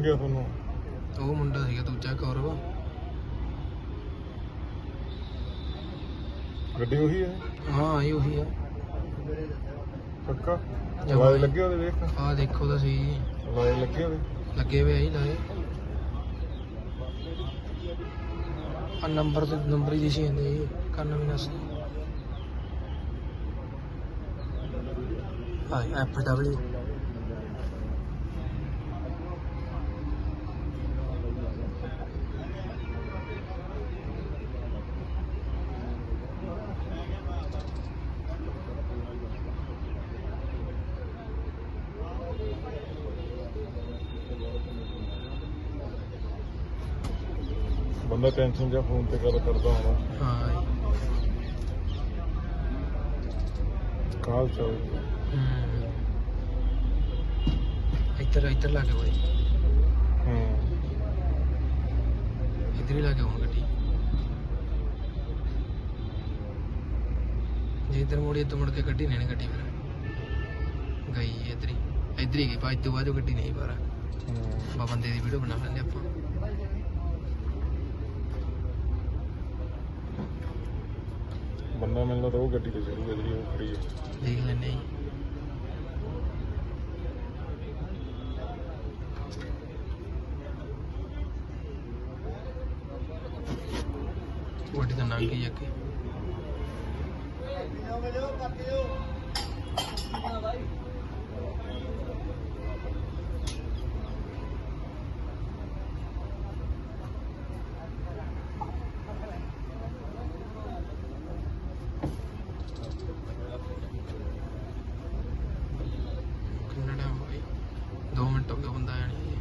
ਗਿਆ ਤੁਹਾਨੂੰ? ਉਹ ਮੁੰਡਾ ਸੀਗਾ ਦੂਜਾ ਕੌਰਵ। ਗੱਡੀ ਉਹੀ ਹੈ? ਹਾਂ ਇਹ ਉਹੀ ਆ। ਪੱਕਾ? ਹੀ। ਲੱਗੇ ਉਹਦੇ ਵੇਖ? ਆਹ ਦੇਖੋ ਤਾਂ ਸਹੀ ਲਾਏ ਲੱਗੇ ਉਹਦੇ? ਲੱਗੇ ਹੋਏ ਆ ਹੀ ਲਾਏ। ਆ ਨੰਬਰ ਤੇ ਨੰਬਰ ਹੀ ਦਿਸੀ ਜਾਂਦੇ ਜੀ ਕਰਨ ਵੀ ਨਸ ਆ ਐਫ ਡਬਲਯੂ ਬੰਦਾ ਟੈਨਸ਼ਨ ਜਾਂ ਫੋਨ ਤੇ ਗੱਲ ਕਰਦਾ ਹੋਣਾ। ਹਾਂ ਕਾਲ ਚਾਲ ਹਮ। ਇੱਧਰ ਇੱਧਰ ਲਾ ਕੇ ਕੋਈ ਹੂੰ। ਇੱਧਰ ਹੀ ਲਾ ਕੇ ਹੁਣ ਗੱਡੀ। ਜੇ ਇੱਧਰ ਮੁੜੀ ਇੱਧਰ ਮੁੜ ਕੇ ਗੱਡੀ ਨਹੀਂ ਗੱਡੀ ਫਿਰ। ਗਈ ਇੱਧਰ ਹੀ। ਇੱਧਰ ਹੀ ਗਈ ਬਾਅਦ ਤੋਂ ਬਾਅਦ ਉਹ ਗੱਡੀ ਨਹੀਂ ਬਾਹਰ ਹੂੰ। ਬਾ ਬੰਦੇ ਦੀ ਵੀਡੀਓ ਬਣਾ ਲੈਂਦੇ ਆਪਾਂ। ਬੰਦਾ ਮੈਨੂੰ ਲੱਗਦਾ ਉਹ ਗੱਡੀ ਤੇ ਚੜੂਗਾ ਜਿਹੜੀ ਉਹ ਖੜੀ ਹੈ। ਦੇਖ ਲੈਂਦੇ ਹਾਂ ਗੱਡੀ ਤਾਂ ਲੰਘ ਗਈ ਅੱਗੇ। ਕਿੰਨਾ ਟਾਈਮ ਹੋ ਗਿਆ 2 ਮਿੰਟ ਹੋ ਗਏ ਬੰਦਾ ਆਇਆ ਨਹੀਂ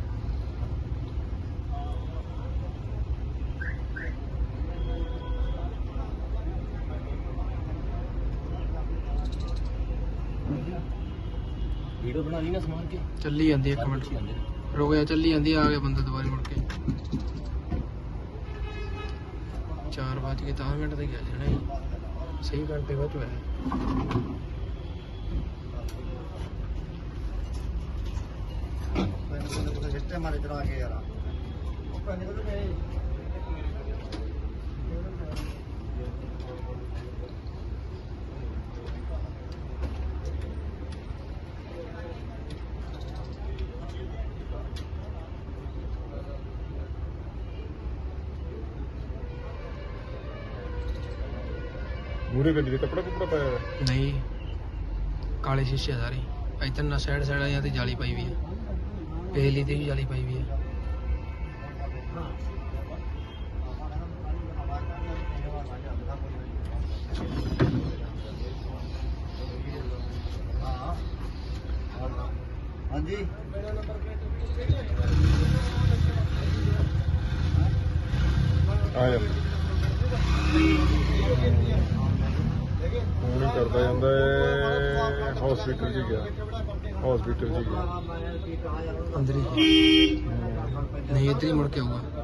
ਵੀਡੀਓ ਬਣਾ ਲਈ ਨਾ ਸਮਾਨ ਕੇ? ਚੱਲੀ ਜਾਂਦੀ ਇੱਕ ਮਿੰਟ। ਰੁਕ ਜਾ ਚੱਲੀ ਜਾਂਦੀ ਆ ਗਿਆ ਬੰਦਾ ਦੁਬਾਰਾ ਮੁੜ ਕੇ। 4 ਵਜੇ ਕੇ 10 ਮਿੰਟ ਤੇ ਗਿਆ ਜਣਾ ਸਹੀ ਘੰਟੇ ਬਾਅਦ ਹੋਇਆ ਸਿਸਟਮ ਮਾਰੇ ਚਲਾ ਕੇ ਯਾਰ ਮੂਰੇ ਗੱਡੀ ਦੇ ਕੱਪੜਾ ਕੁਪੜਾ ਪਾਇਆ ਹੋਇਆ ਨਹੀਂ। ਕਾਲੇ ਸ਼ੀਸ਼ੇ ਆ ਸਾਰੇ। ਇੱਧਰ ਨਾ ਸਾਈਡ ਸਾਈਡ ਆਇਆ ਤੇ ਜਾਲੀ ਪਾਈ ਵੀ ਹੈ ਪਹਿਲੀ ਤੇ ਵੀ ਜਾਲੀ ਪਾਈ ਵੀ ਹੈ ਹਾਂਜੀ। ਆ ਜਾ। ਹੀ ਕਰਦਾ ਜਾਂਦਾ ਹੈ ਹਸਪੀਟਲ 'ਚ ਗਿਆ ਹਸਪੀਟਲ 'ਚ ਗਿਆ। ਅੰਦਰ ਹੀ। ਨਹੀਂ ਇੱਧਰ ਹੀ ਮੁੜ ਕੇ ਆਊਗਾ।